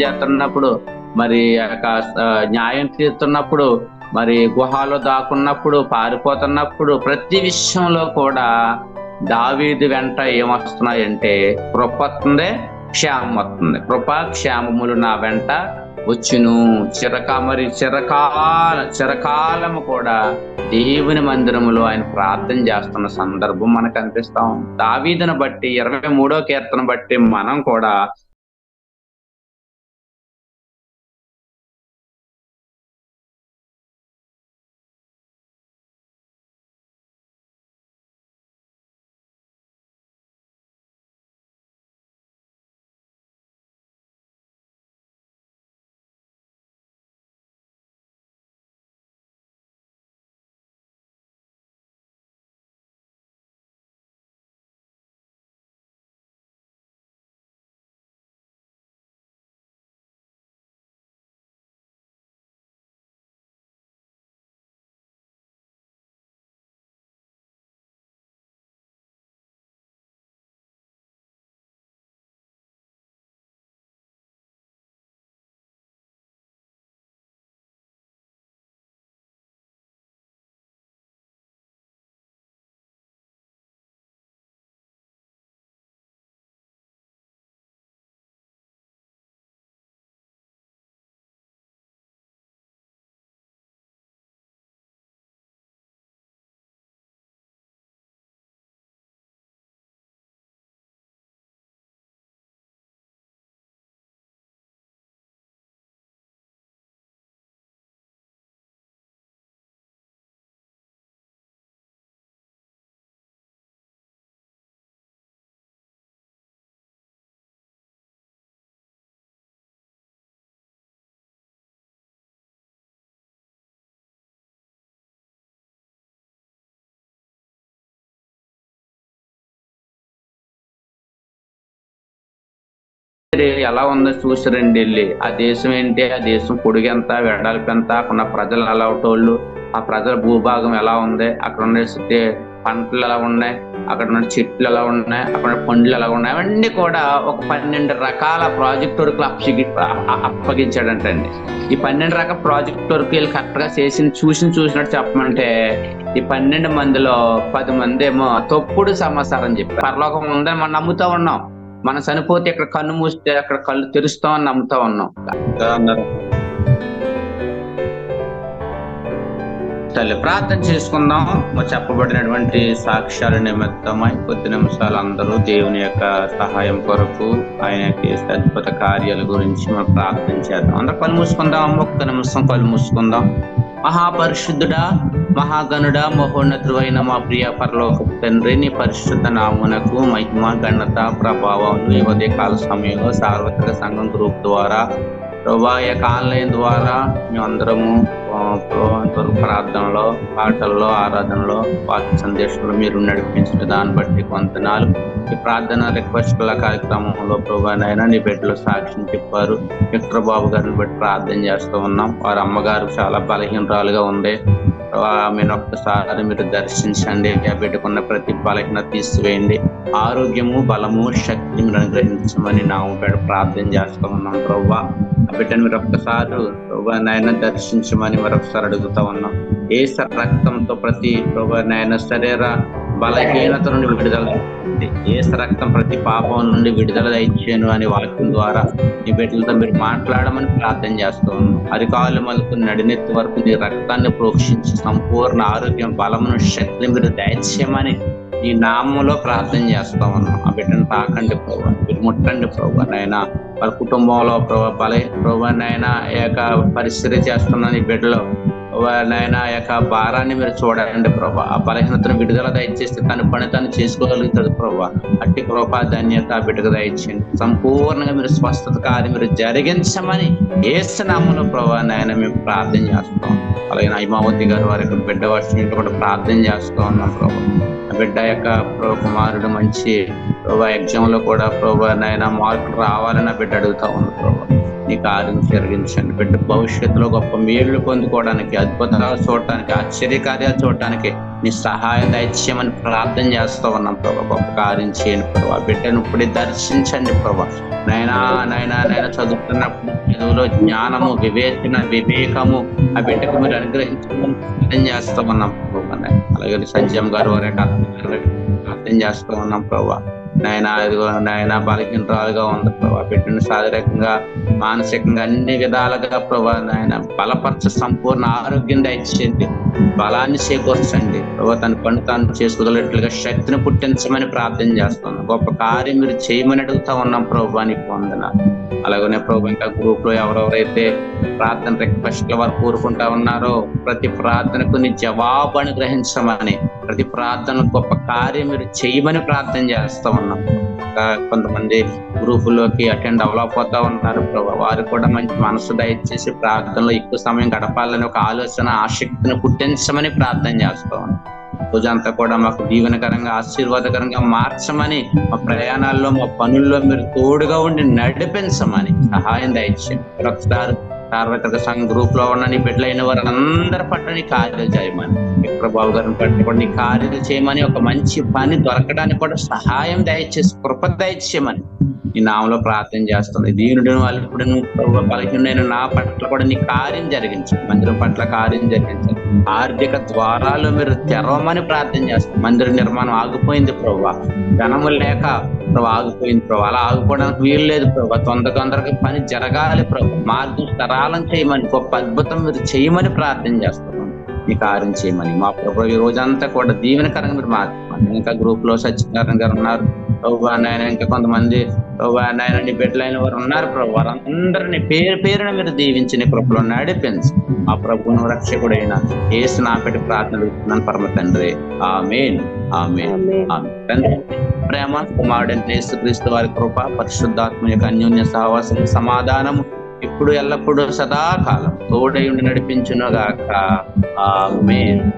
ప్రార్థన చేస్తున్నప్పుడు మరి న్యాయం తీరుతున్నప్పుడు మరి గుహాలో దాక్కున్నప్పుడు పారిపోతున్నప్పుడు ప్రతి విషయంలో కూడా దావీది వెంట ఏమొస్తున్నాయంటే కృప వస్తుంది క్షేమం వస్తుంది. కృప క్షేమములు నా వెంట వచ్చును. చిరక మరి చిరకాల చిరకాలము కూడా దేవుని మందిరములో ఆయన ప్రార్థన చేస్తున్న సందర్భం మనకు అనిపిస్తాం దావీదును బట్టి ఇరవై మూడో కీర్తన బట్టి మనం కూడా ఎలా ఉందో చూసి రండి వెళ్ళి. ఆ దేశం ఏంటి? ఆ దేశం పొడిగెంత వెడల్పెంత అక్కడ ఉన్న ప్రజలు ఎలా ఒకటోళ్ళు ఆ ప్రజల భూభాగం ఎలా ఉంది? అక్కడ ఉండే పంటలు ఎలా ఉన్నాయి? అక్కడ ఉన్న చెట్లు ఎలా ఉన్నాయి? అక్కడ ఉన్న పండ్లు ఎలా ఉన్నాయి? అవన్నీ కూడా ఒక పన్నెండు రకాల ప్రాజెక్ట్ వర్క్లు అప్పగి అప్పగించాడంటండి. ఈ పన్నెండు రకాల ప్రాజెక్ట్ వర్క్ వీళ్ళు కరెక్ట్గా చేసి చూసి చూసినట్టు చెప్పమంటే ఈ పన్నెండు మందిలో పది మంది ఏమో తప్పుడు సమాచారం చెప్పారు. పరలోకం ఉందని మనం నమ్ముతా ఉన్నాం. మనం చనిపోతే ఇక్కడ కన్ను మూస్తే అక్కడ కళ్ళు తెరుస్తామని నమ్ముతా ఉన్నాం. తల్లి ప్రార్థన చేసుకుందాం. చెప్పబడినటువంటి సాక్ష్యాల నిమిత్తమై కొద్ది నిమిషాలు అందరూ దేవుని యొక్క సహాయం కొరకు ఆయనకి అద్భుత కార్యాల గురించి మనం ప్రార్థన చేద్దాం. అందరూ కళ్ళు మూసుకుందాం ఒక్క నిమిషం కళ్ళు మూసుకుందాం. మహాపరిశుద్ధుడా మహాగణుడ మహోన్నతుడు అయిన మా ప్రియ పరలోక తండ్రి నీ పరిశుద్ధ నామునకు మహిమ ఘనత ప్రభావం ఉదయ కాల సమయంలో సార్వత్రిక సంఘం గ్రూప్ ద్వారా ప్రభా యొక్క ఆన్లైన్ ద్వారా మేమందరము ప్రార్థనలో పాటల్లో ఆరాధనలో వాక్య సందేశంలో మీరు నడిపించిన దాన్ని బట్టి కొంతనాలు ఈ ప్రార్థన రిక్వెస్ట్ల కార్యక్రమంలో ప్రభానైనా నీ బిడ్డలు సాక్ష్యం చెప్పారు. విక్టర్ బాబు గారిని బట్టి ప్రార్థన చేస్తూ ఉన్నాం. వారి అమ్మగారు చాలా బలహీనరాలుగా ఉంది ఆమెను ఒక్కసారి మీరు దర్శించండి పెట్టుకున్న ప్రతి బలహీన తీసివేయండి. ఆరోగ్యము బలము శక్తి మీరు అనుగ్రహించమని నా బిడ్డ ప్రార్థన చేస్తూ ఉన్నాం ప్రభా ఆ బిడ్డను మీరు ఒక్కసారి ప్రభా నాయన దర్శించమని మరొకసారి అడుగుతా ఉన్నాం. ఏ స- రక్తంతో ప్రతి ప్రభా నాయన శరీర బలహీనత నుండి విడుదల ఏస రక్తం ప్రతి పాపం నుండి విడుదల ఇచ్చాను అని వాక్యం ద్వారా నీ బిడ్డలతో మీరు మాట్లాడమని ప్రార్థన చేస్తూ ఉన్నాం. అరికాలు మలుపు నడినెత్తి వరకు నీ రక్తాన్ని ప్రోక్షించి సంపూర్ణ ఆరోగ్యం బలమును శక్తిని మీరు దయచేయమని ఈ నామంలో ప్రార్థన చేస్తా ఉన్నాం. ఆ బిడ్డను తాకండి ప్రభు మీరు ముట్టండి ప్రభు నాయన. వాళ్ళ కుటుంబంలో ప్రభు బల ప్రభు నాయన ఈ యొక్క పరిస్థితి చేస్తున్న నీ బిడ్డలో నాయన ఆ యొక్క భారాన్ని మీరు చూడండి ప్రభా. ఆ బలహీనతను విడుదల దయచేస్తే తన పని తను చేసుకోగలుగుతాడు ప్రభా. అట్టి కృపా ధన్యత బిడ్డకు దయచేయండి. సంపూర్ణంగా మీరు స్వస్థత కార్యం మీరు జరిగించమని ఏసునామలో ప్రభా నాయన మేము ప్రార్థన చేస్తాం అలాగే హైమావతి గారు వారి యొక్క బిడ్డ వర్షం కూడా ప్రార్థన చేస్తూ ఉన్నాం ప్రభా. బిడ్డ యొక్క ప్రభు కుమారుడు మంచి ప్రభా ఎగ్జామ్లో కూడా ప్రభా నాయన మార్కులు రావాలని బిడ్డ అడుగుతా ఉంది ప్రభా. నీ కార్యం జరిగించండి బిడ్డ భవిష్యత్తులో గొప్ప మేళ్ళు పొందుకోవడానికి అద్భుతాలు చూడటానికి ఆశ్చర్యకార్యాలు చూడటానికి నీ సహాయ దైత్యమని ప్రార్థన చేస్తూ ఉన్నాం ప్రభా. గొప్ప కార్యం చేయండి ప్రభా. బిడ్డను ఇప్పుడే దర్శించండి ప్రభా. నైనా నైనా నైనా చదువుతున్నప్పుడు చదువులో జ్ఞానము వివేచన వివేకము ఆ బిడ్డకు మీరు అనుగ్రహించమని ప్రార్థన చేస్తూ ఉన్నాం ప్రభా. అలాగే సంజయం గారు వారి ప్రార్థన చేస్తూ ఉన్నాం ప్రభా. నాయన నాయన బలహీనరాలుగా ఉంది ప్రభా. బిడ్డను శారీరకంగా మానసికంగా అన్ని విధాలుగా ప్రభా నాయన బలపరచ సంపూర్ణ ఆరోగ్యం దయచేయండి. బలాన్ని చేకూర్చండి. ప్రభా తన పని తాను చేసుకోగలిగినట్లుగా శక్తిని పుట్టించమని ప్రార్థన చేస్తున్నాం. గొప్ప కార్యం మీరు చేయమని అడుగుతా ఉన్నాం ప్రభా నీకు వందన. అలాగనే ప్రభు ఇంకా గ్రూప్లో ఎవరెవరైతే ప్రార్థన రిక్వెస్ట్ల వారు కోరుకుంటా ఉన్నారో ప్రతి ప్రార్థనకు నీ జవాబు అనుగ్రహించమని ప్రతి ప్రార్థన గొప్ప కార్యం మీరు చేయమని ప్రార్థన చేస్తా ఉన్నాం. కొంతమంది గ్రూపులోకి అటెండ్ అవ్వలేకపోతా ఉన్నారు వారు కూడా మంచి మనసు దయచేసి ప్రార్థనలో ఎక్కువ సమయం గడపాలని ఒక ఆలోచన ఆసక్తిని పుట్టించమని ప్రార్థన చేస్తా ఉన్నాం. రోజంతా కూడా మాకు దీవెనకరంగా ఆశీర్వాదకరంగా మార్చమని మా ప్రయాణాల్లో మా పనుల్లో మీరు తోడుగా ఉండి నడిపించమని సహాయం దయచేయండి. ఒకసారి సార్వత్రిక సంఘ గ్రూప్లో ఉన్న నీ బిడ్డలైన వారు అందరి పట్ల నీ కార్యాలు చేయమని. విక్రబాబు గారిని పట్ల కూడా నీ కార్యాలు చేయమని ఒక మంచి పని దొరకడానికి కూడా సహాయం దయచేసి కృప దయచేయమని నీ నామలో ప్రార్థన చేస్తుంది దీనుడు వాళ్ళు ఇప్పుడు బలహీనైన నా పట్ల కూడా నీ కార్యం జరిగించు. మందిరం పట్ల కార్యం జరిగించాలి ఆర్థిక ద్వారాలు మీరు తెరవమని ప్రార్థన చేస్తాం మందిర నిర్మాణం ఆగిపోయింది ప్రభు. ధనము లేక ప్రభు ఆగిపోయింది ప్రభు. అలా ఆగిపోవడానికి వీలు లేదు ప్రభు. తొందర తొందరగా పని జరగాలి ప్రభు. మార్గం తరాలం చేయమని గొప్ప అద్భుతం మీరు చేయమని ప్రార్థన చేస్తున్నాం. ఈ కార్యం చేయమని. మా ప్రభు ఈ రోజంతా కూడా దీవెనకరంగా మీరు మార్చుకోండి ఇంకా గ్రూప్లో సత్యనారాయణ గారు ఉన్నారు. ప్రభు నాయన ఇంకా కొంతమంది ప్రభు నాయన నీ బిడ్డలైన వారు ఉన్నారు ప్రభు. వారందరినీ పేరు పేరున మీరు దీవించి నీ కృపలో నడిపించి. మా ప్రభువును రక్షకుడైన ఏసు నా పెట్టి ప్రార్థనలు ఇస్తున్నాను పరమ తండ్రి. ఆమెన్. ఆమెన్. ఆమెన్. తండ్రి ప్రేమ కుమారుడైన యేసుక్రీస్తు వారి కృప పరిశుద్ధాత్మ యొక్క అన్యోన్య సహవాసం సమాధానము ఇప్పుడు ఎల్లప్పుడూ సదాకాలం తోడై ఉండి నడిపించును గాక ఆమెన్.